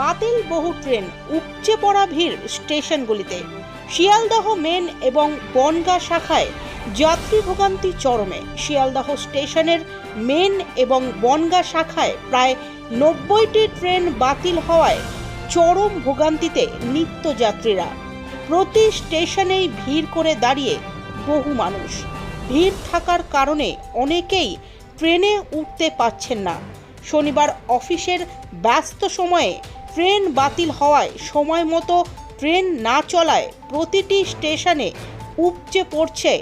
বাতিল বহু ট্রেন উপচে পড়া ভিড় স্টেশনগুলিতে। শিয়ালদহ মেন এবং বনগা শাখায় যাত্রী ভোগান্তি চরমে। শিয়ালদহ স্টেশনের মেন এবং বনগা শাখায় প্রায় নব্বইটি ট্রেন বাতিল হওয়ায় চরম ভোগান্তিতে নিত্যযাত্রীরা। প্রতি স্টেশনেই ভিড় করে দাঁড়িয়ে বহু মানুষ। ভিড় থাকার কারণে অনেকেই ট্রেনে উঠতে পারছেন না। শনিবার অফিসের ব্যস্ত সময়ে ট্রেন বাতিল হওয়ায় সময় মতো ট্রেন না চলায় প্রতিটি স্টেশনে উপচে পড়ছে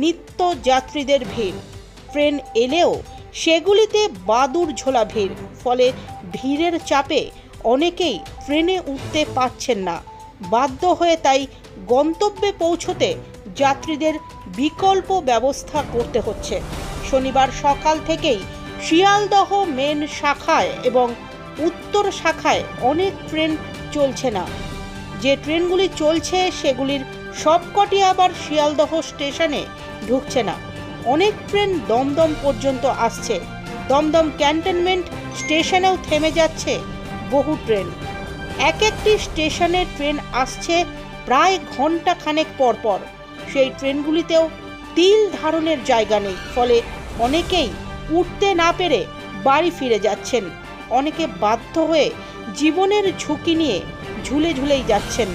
নিত্য যাত্রীদের ভিড়। ট্রেন এলেও সেগুলিতে বাদুর ঝোলা ভিড়, ফলে ভিড়ের চাপে অনেকেই ট্রেনে উঠতে পারছেন না। বাধ্য হয়ে তাই গন্তব্যে পৌঁছতে যাত্রীদের বিকল্প ব্যবস্থা করতে হচ্ছে। শনিবার সকাল থেকেই শিয়ালদহ মেন শাখায় এবং উত্তর শাখায় অনেক ট্রেন চলছে না। যে ট্রেনগুলি চলছে, সেগুলির সবকটি আবার শিয়ালদহ স্টেশনে ঢুকছে না। অনেক ট্রেন দমদম পর্যন্ত আসছে। দমদম ক্যান্টনমেন্ট স্টেশনেও থেমে যাচ্ছে বহু ট্রেন। এক একটি স্টেশনে ট্রেন আসছে প্রায় ঘণ্টা খানেক পর পর। সেই ট্রেনগুলিতেও তিল ধারণের জায়গা নেই, ফলে অনেকেই উঠতে না পেরে বাড়ি ফিরে যাচ্ছেন। অনেকে বাধ্য হয়ে জীবনের ঝুঁকি নিয়ে ঝুলে ঝুলেই যাচ্ছেন।